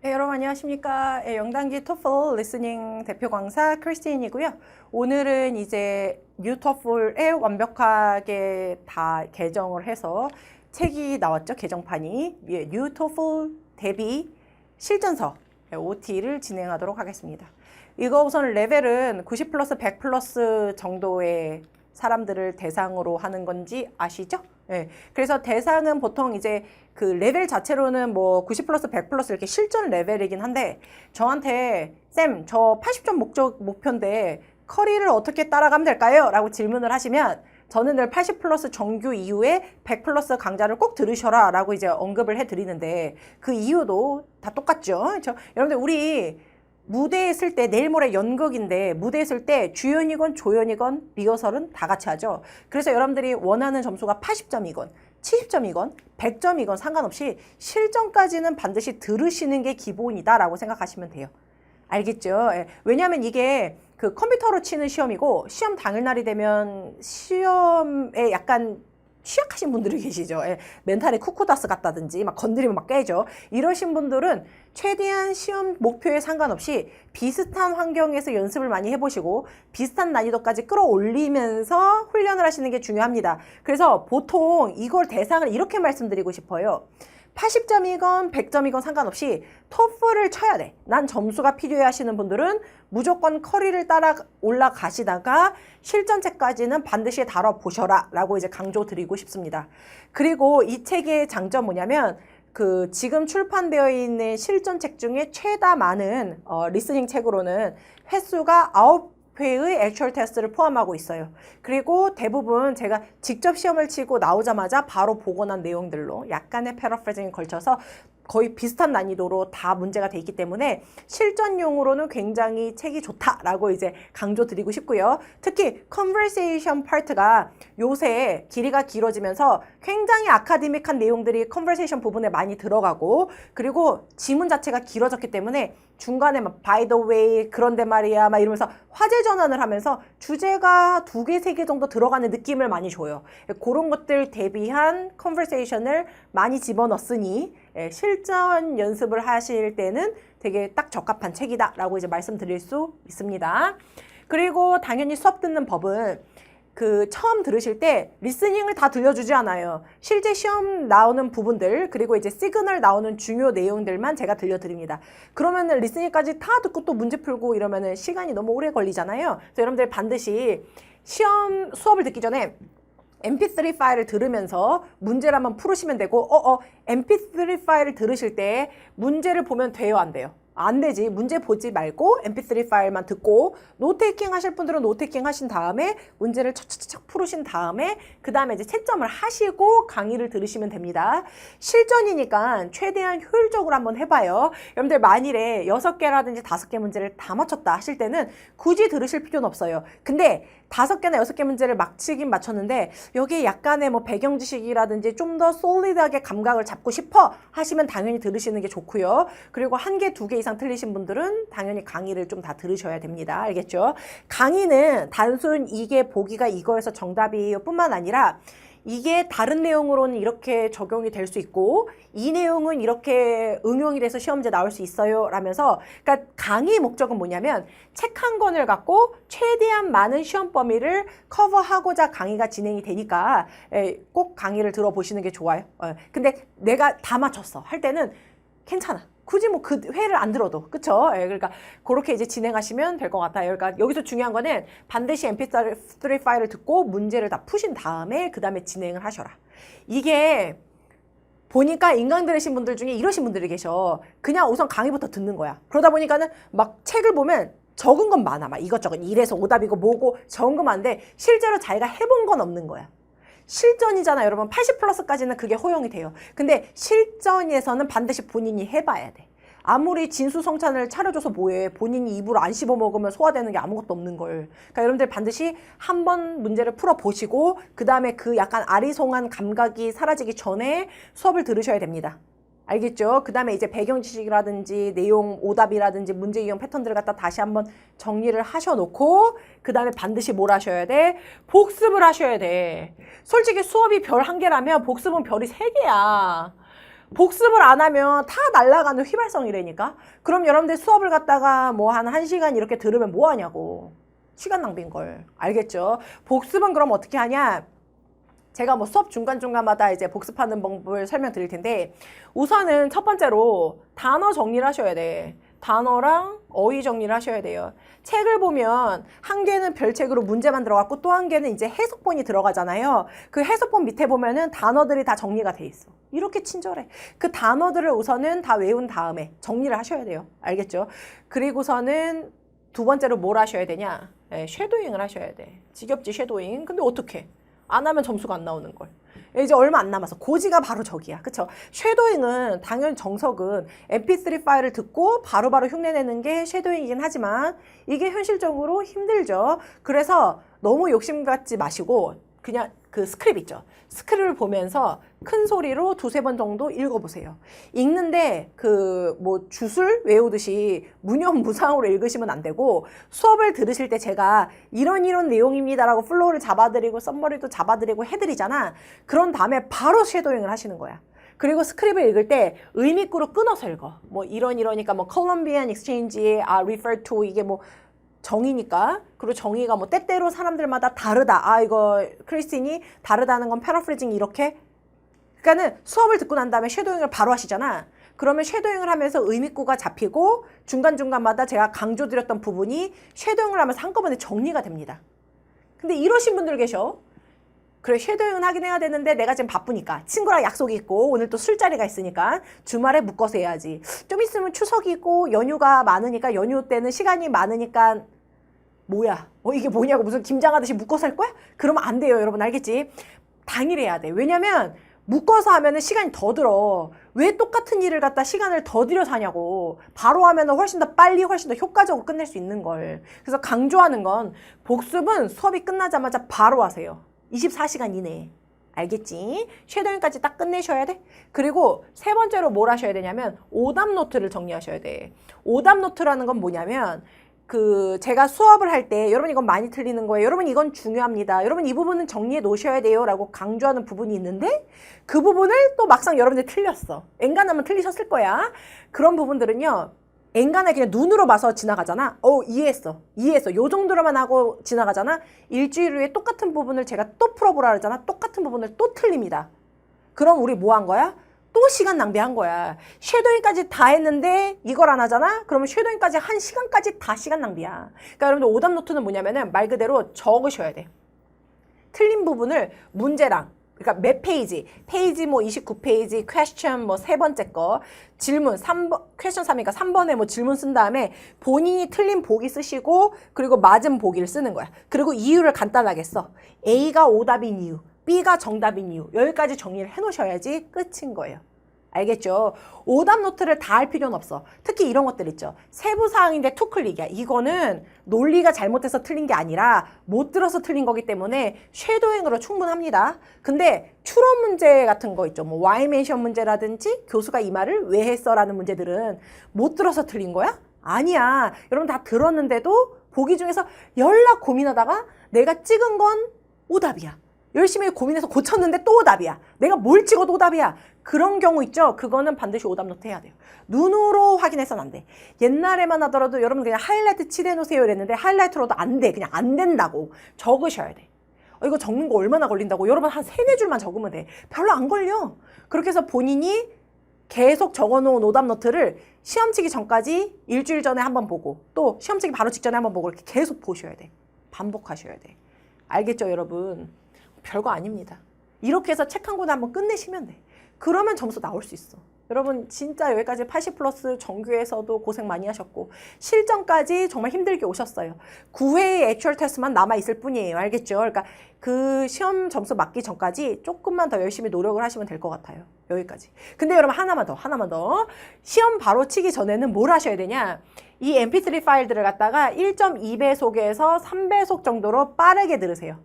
네, 여러분 안녕하십니까. 네, 영단기 토플 리스닝 대표 강사 크리스틴이고요. 오늘은 이제 뉴 토플에 완벽하게 다 개정을 해서 책이 나왔죠. 개정판이. 예, 뉴 토플 대비 실전서 OT를 진행하도록 하겠습니다. 이거 우선 레벨은 90 플러스 100 플러스 정도의 사람들을 대상으로 하는 건지 아시죠? 예. 그래서 대상은 보통 이제 그 레벨 자체로는 뭐 90 플러스 100 플러스 이렇게 실전 레벨이긴 한데 저한테 쌤, 저 80점 목적 목표인데 커리를 어떻게 따라가면 될까요? 라고 질문을 하시면 저는 늘 80 플러스 정규 이후에 100 플러스 강좌를 꼭 들으셔라 라고 이제 언급을 해 드리는데 그 이유도 다 똑같죠. 그렇죠? 여러분들 우리 무대에 있을 때 내일 모레 연극인데 무대에 있을 때 주연이건 조연이건 리허설은 다 같이 하죠. 그래서 여러분들이 원하는 점수가 80점이건 70점이건 100점이건 상관없이 실전까지는 반드시 들으시는 게 기본이다라고 생각하시면 돼요. 알겠죠? 예. 왜냐하면 이게 그 컴퓨터로 치는 시험이고 시험 당일날이 되면 시험에 약간 취약하신 분들이 계시죠. 예. 멘탈에 쿠쿠다스 같다든지 막 건드리면 막 깨죠. 이러신 분들은 최대한 시험 목표에 상관없이 비슷한 환경에서 연습을 많이 해보시고 비슷한 난이도까지 끌어올리면서 훈련을 하시는 게 중요합니다. 그래서 보통 이걸 대상을 이렇게 말씀드리고 싶어요. 80점이건 100점이건 상관없이 토플을 쳐야 돼. 난 점수가 필요해 하시는 분들은 무조건 커리를 따라 올라가시다가 실전책까지는 반드시 다뤄보셔라 라고 이제 강조 드리고 싶습니다. 그리고 이 책의 장점 뭐냐면 그 지금 출판되어 있는 실전책 중에 최다 많은 어, 리스닝 책으로는 횟수가 아홉 회의 액츄얼 테스트를 포함하고 있어요. 그리고 대부분 제가 직접 시험을 치고 나오자마자 바로 복원한 내용들로 약간의 패러프레징이 걸쳐서 거의 비슷한 난이도로 다 문제가 돼 있기 때문에 실전용으로는 굉장히 책이 좋다라고 이제 강조 드리고 싶고요. 특히 컨버세이션 파트가 요새 길이가 길어지면서 굉장히 아카데믹한 내용들이 컨버세이션 부분에 많이 들어가고 그리고 지문 자체가 길어졌기 때문에 중간에 막 by the way 그런데 말이야 막 이러면서 화제 전환을 하면서 주제가 두 개, 세 개 정도 들어가는 느낌을 많이 줘요. 그런 것들 대비한 컨버세이션을 많이 집어넣었으니 예, 실전 연습을 하실 때는 되게 딱 적합한 책이다라고 이제 말씀드릴 수 있습니다. 그리고 당연히 수업 듣는 법은 그 처음 들으실 때 리스닝을 다 들려주지 않아요. 실제 시험 나오는 부분들 그리고 이제 시그널 나오는 중요 내용들만 제가 들려드립니다. 그러면은 리스닝까지 다 듣고 또 문제 풀고 이러면은 시간이 너무 오래 걸리잖아요. 그래서 여러분들 반드시 시험 수업을 듣기 전에 mp3 파일을 들으면서 문제를 한번 풀으시면 되고 어, 어, mp3 파일을 들으실 때 문제를 보면 돼요 안 돼요? 안 되지. 문제 보지 말고 mp3 파일만 듣고 노테이킹 하실 분들은 노테이킹 하신 다음에 문제를 척척척 풀으신 다음에 그 다음에 이제 채점을 하시고 강의를 들으시면 됩니다. 실전이니까 최대한 효율적으로 한번 해봐요. 여러분들 만일에 여섯 개라든지 다섯 개 문제를 다 맞췄다 하실 때는 굳이 들으실 필요는 없어요. 근데 다섯 개나 여섯 개 문제를 맞히긴 맞췄는데 여기에 약간의 뭐 배경 지식이라든지 좀 더 솔리드하게 감각을 잡고 싶어 하시면 당연히 들으시는 게 좋고요. 그리고 한 개, 두 개 이상 틀리신 분들은 당연히 강의를 좀 다 들으셔야 됩니다. 알겠죠? 강의는 단순 이게 보기가 이거에서 정답이 뿐만 아니라 이게 다른 내용으로는 이렇게 적용이 될 수 있고 이 내용은 이렇게 응용이 돼서 시험제 나올 수 있어요 라면서 그러니까 강의 목적은 뭐냐면 책 한 권을 갖고 최대한 많은 시험 범위를 커버하고자 강의가 진행이 되니까 에, 꼭 강의를 들어보시는 게 좋아요 어, 근데 내가 다 맞췄어 할 때는 괜찮아 굳이 뭐 그 회를 안 들어도 그쵸? 예, 그러니까 그렇게 이제 진행하시면 될 것 같아요. 그러니까 여기서 중요한 거는 반드시 mp3 파일을 듣고 문제를 다 푸신 다음에 그 다음에 진행을 하셔라. 이게 보니까 인강들이신 분들 중에 이러신 분들이 계셔. 그냥 우선 강의부터 듣는 거야. 그러다 보니까는 막 책을 보면 적은 건 많아. 막 이것저것 이래서 오답이고 뭐고 적은 건 많은데 실제로 자기가 해본 건 없는 거야. 실전이잖아 여러분 80 플러스까지는 그게 허용이 돼요. 근데 실전에서는 반드시 본인이 해봐야 돼. 아무리 진수성찬을 차려줘서 뭐해. 본인이 입으로 안 씹어 먹으면 소화되는 게 아무것도 없는 걸. 그러니까 여러분들 반드시 한 번 문제를 풀어보시고 그 다음에 그 약간 아리송한 감각이 사라지기 전에 수업을 들으셔야 됩니다 알겠죠? 그 다음에 이제 배경 지식이라든지 내용 오답이라든지 문제 유형 패턴들을 갖다 다시 한번 정리를 하셔놓고 그 다음에 반드시 뭘 하셔야 돼? 복습을 하셔야 돼. 솔직히 수업이 별 한 개라면 복습은 별이 세 개야. 복습을 안 하면 다 날아가는 휘발성이라니까. 그럼 여러분들 수업을 갖다가 뭐 한 1시간 이렇게 들으면 뭐 하냐고. 시간 낭비인 걸. 알겠죠? 복습은 그럼 어떻게 하냐? 제가 뭐 수업 중간중간마다 이제 복습하는 방법을 설명드릴 텐데 우선은 첫 번째로 단어 정리를 하셔야 돼. 단어랑 어휘 정리를 하셔야 돼요. 책을 보면 한 개는 별책으로 문제만 들어갔고 또 한 개는 이제 해석본이 들어가잖아요. 그 해석본 밑에 보면은 단어들이 다 정리가 돼 있어. 이렇게 친절해. 그 단어들을 우선은 다 외운 다음에 정리를 하셔야 돼요. 알겠죠? 그리고서는 두 번째로 뭘 하셔야 되냐? 네, 쉐도잉을 하셔야 돼. 지겹지 쉐도잉. 근데 어떻게? 안 하면 점수가 안 나오는 걸. 이제 얼마 안 남아서 고지가 바로 저기야. 그쵸? 쉐도잉은 당연히 정석은 mp3 파일을 듣고 바로바로 흉내내는 게 쉐도잉이긴 하지만 이게 현실적으로 힘들죠. 그래서 너무 욕심 갖지 마시고 그냥 그 스크립 있죠. 스크립을 보면서 큰 소리로 두세 번 정도 읽어보세요. 읽는데 그 뭐 주술 외우듯이 무념무상으로 읽으시면 안 되고 수업을 들으실 때 제가 이런 이런 내용입니다라고 플로우를 잡아드리고 썸머리도 잡아드리고 해드리잖아. 그런 다음에 바로 쉐도잉을 하시는 거야. 그리고 스크립을 읽을 때 의미구로 끊어서 읽어. 뭐 이런 이러니까 뭐 컬럼비안 익스체인지에 아 refer to 이게 뭐 정의니까 그리고 정의가 뭐 때때로 사람들마다 다르다. 아 이거 크리스틴이 다르다는 건 패러프리징 이렇게 그러니까는 수업을 듣고 난 다음에 쉐도잉을 바로 하시잖아. 그러면 쉐도잉을 하면서 의미구가 잡히고 중간중간마다 제가 강조드렸던 부분이 쉐도잉을 하면서 한꺼번에 정리가 됩니다. 근데 이러신 분들 계셔. 그래 쉐도잉은 하긴 해야 되는데 내가 지금 바쁘니까. 친구랑 약속이 있고 오늘 또 술자리가 있으니까 주말에 묶어서 해야지. 좀 있으면 추석이 있고 연휴가 많으니까 연휴 때는 시간이 많으니까 뭐야? 어 이게 뭐냐고 무슨 김장하듯이 묶어서 할 거야? 그러면 안 돼요 여러분. 알겠지? 당일 해야 돼. 왜냐면 묶어서 하면은 시간이 더 들어. 왜 똑같은 일을 갖다 시간을 더 들여서 하냐고. 바로 하면은 훨씬 더 빨리 훨씬 더 효과적으로 끝낼 수 있는 걸. 그래서 강조하는 건 복습은 수업이 끝나자마자 바로 하세요 24시간 이내에. 알겠지? 쉐도잉까지 딱 끝내셔야 돼. 그리고 세 번째로 뭘 하셔야 되냐면 오답 노트를 정리하셔야 돼. 오답 노트라는 건 뭐냐면 그 제가 수업을 할 때 여러분 이건 많이 틀리는 거예요. 여러분 이건 중요합니다. 여러분 이 부분은 정리해 놓으셔야 돼요라고 강조하는 부분이 있는데 그 부분을 또 막상 여러분들 틀렸어. 엔간하면 틀리셨을 거야. 그런 부분들은요. 엔간에 그냥 눈으로 봐서 지나가잖아. 어, 이해했어. 이해했어. 요 정도로만 하고 지나가잖아. 일주일 후에 똑같은 부분을 제가 또 풀어보라 그러잖아. 똑같은 부분을 또 틀립니다. 그럼 우리 뭐 한 거야? 또 시간 낭비한 거야. 쉐도잉까지 다 했는데 이걸 안 하잖아? 그러면 쉐도잉까지 한 시간까지 다 시간 낭비야. 그러니까 여러분들 오답 노트는 뭐냐면은 말 그대로 적으셔야 돼. 틀린 부분을 문제랑 그러니까 몇 페이지, 페이지 뭐 29페이지, 퀘스천 뭐 세 번째 거, 질문 3번, 퀘스천 3이니까 3번에 뭐 질문 쓴 다음에 본인이 틀린 보기 쓰시고 그리고 맞은 보기를 쓰는 거야. 그리고 이유를 간단하게 써. A가 오답인 이유, B가 정답인 이유. 여기까지 정리를 해 놓으셔야지 끝인 거예요. 알겠죠? 오답 노트를 다 할 필요는 없어. 특히 이런 것들 있죠. 세부 사항인데 투 클릭이야. 이거는 논리가 잘못돼서 틀린 게 아니라 못 들어서 틀린 거기 때문에 쉐도잉으로 충분합니다. 근데 추론 문제 같은 거 있죠. 뭐 와이 멘션 문제라든지 교수가 이 말을 왜 했어라는 문제들은 못 들어서 틀린 거야? 아니야. 여러분 다 들었는데도 보기 중에서 연락 고민하다가 내가 찍은 건 오답이야. 열심히 고민해서 고쳤는데 또 오답이야. 내가 뭘 찍어도 오답이야. 그런 경우 있죠? 그거는 반드시 오답 노트 해야 돼요. 눈으로 확인해서는 안 돼. 옛날에만 하더라도 여러분 그냥 하이라이트 칠해 놓으세요 이랬는데 하이라이트로도 안 돼. 그냥 안 된다고. 적으셔야 돼. 어, 이거 적는 거 얼마나 걸린다고? 여러분 한 세네 줄만 적으면 돼. 별로 안 걸려. 그렇게 해서 본인이 계속 적어놓은 오답 노트를 시험 치기 전까지 일주일 전에 한번 보고 또 시험 치기 바로 직전에 한번 보고 이렇게 계속 보셔야 돼. 반복하셔야 돼. 알겠죠, 여러분? 별거 아닙니다. 이렇게 해서 책 한권 한번 끝내시면 돼. 그러면 점수 나올 수 있어. 여러분 진짜 여기까지 80 플러스 정규에서도 고생 많이 하셨고 실전까지 정말 힘들게 오셨어요. 9회의 액츄얼 테스트만 남아 있을 뿐이에요. 알겠죠? 그러니까 그 시험 점수 맞기 전까지 조금만 더 열심히 노력을 하시면 될 것 같아요. 여기까지. 근데 여러분 하나만 더, 하나만 더. 시험 바로 치기 전에는 뭘 하셔야 되냐? 이 mp3 파일들을 갖다가 1.2배속에서 3배속 정도로 빠르게 들으세요.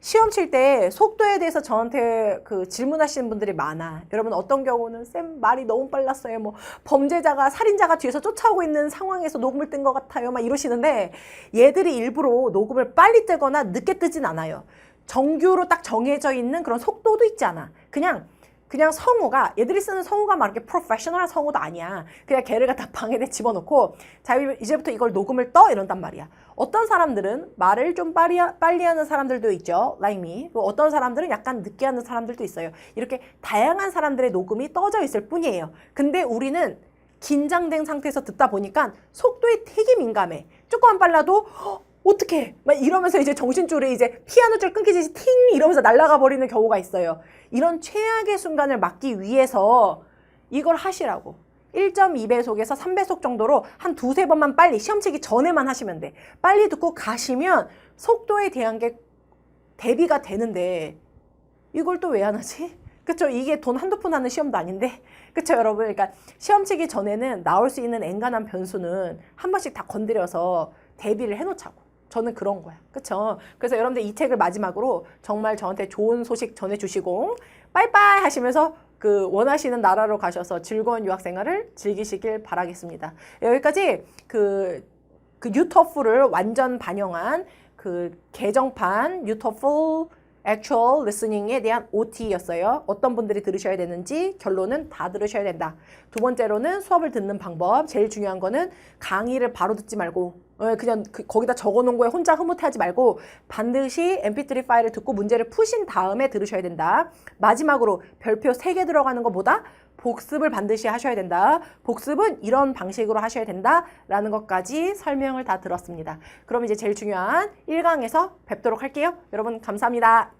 시험 칠 때 속도에 대해서 저한테 그 질문하시는 분들이 많아. 여러분 어떤 경우는 쌤 말이 너무 빨랐어요. 뭐 범죄자가 살인자가 뒤에서 쫓아오고 있는 상황에서 녹음을 뜬 것 같아요. 막 이러시는데 얘들이 일부러 녹음을 빨리 뜨거나 늦게 뜨진 않아요. 정규로 딱 정해져 있는 그런 속도도 있지 않아. 그냥 그냥 성우가 얘들이 쓰는 성우가 막 이렇게 프로페셔널한 성우도 아니야. 그냥 걔를 갖다 방에다 집어넣고 자 이제부터 이걸 녹음을 떠 이런단 말이야. 어떤 사람들은 말을 좀 빨리, 빨리 하는 사람들도 있죠. like. 또 어떤 사람들은 약간 늦게 하는 사람들도 있어요. 이렇게 다양한 사람들의 녹음이 떠져 있을 뿐이에요. 근데 우리는 긴장된 상태에서 듣다 보니까 속도에 되게 민감해. 조금만 빨라도 "헉, 어떡해 막 이러면서 이제 정신줄이 이제 피아노 줄 끊기듯이 팅 이러면서 날아가 버리는 경우가 있어요. 이런 최악의 순간을 막기 위해서 이걸 하시라고. 1.2배속에서 3배속 정도로 한 두세 번만 빨리 시험 치기 전에만 하시면 돼. 빨리 듣고 가시면 속도에 대한 게 대비가 되는데 이걸 또 왜 안 하지? 그쵸? 이게 돈 한두 푼 하는 시험도 아닌데. 그쵸, 여러분? 그러니까 시험 치기 전에는 나올 수 있는 엔간한 변수는 한 번씩 다 건드려서 대비를 해놓자고. 저는 그런 거야. 그쵸? 그래서 여러분들 이 책을 마지막으로 정말 저한테 좋은 소식 전해주시고, 빠이빠이 하시면서 그 원하시는 나라로 가셔서 즐거운 유학 생활을 즐기시길 바라겠습니다. 여기까지 그, 그 유터풀을 완전 반영한 그 개정판 유터풀 actual listening에 대한 OT였어요. 어떤 분들이 들으셔야 되는지 결론은 다 들으셔야 된다. 두 번째로는 수업을 듣는 방법. 제일 중요한 거는 강의를 바로 듣지 말고 어, 그냥 그- 거기다 적어놓은 거에 혼자 흐뭇해하지 말고 반드시 mp3 파일을 듣고 문제를 푸신 다음에 들으셔야 된다. 마지막으로 별표 3개 들어가는 것보다 복습을 반드시 하셔야 된다. 복습은 이런 방식으로 하셔야 된다. 라는 것까지 설명을 다 들었습니다. 그럼 이제 제일 중요한 1강에서 뵙도록 할게요. 여러분 감사합니다.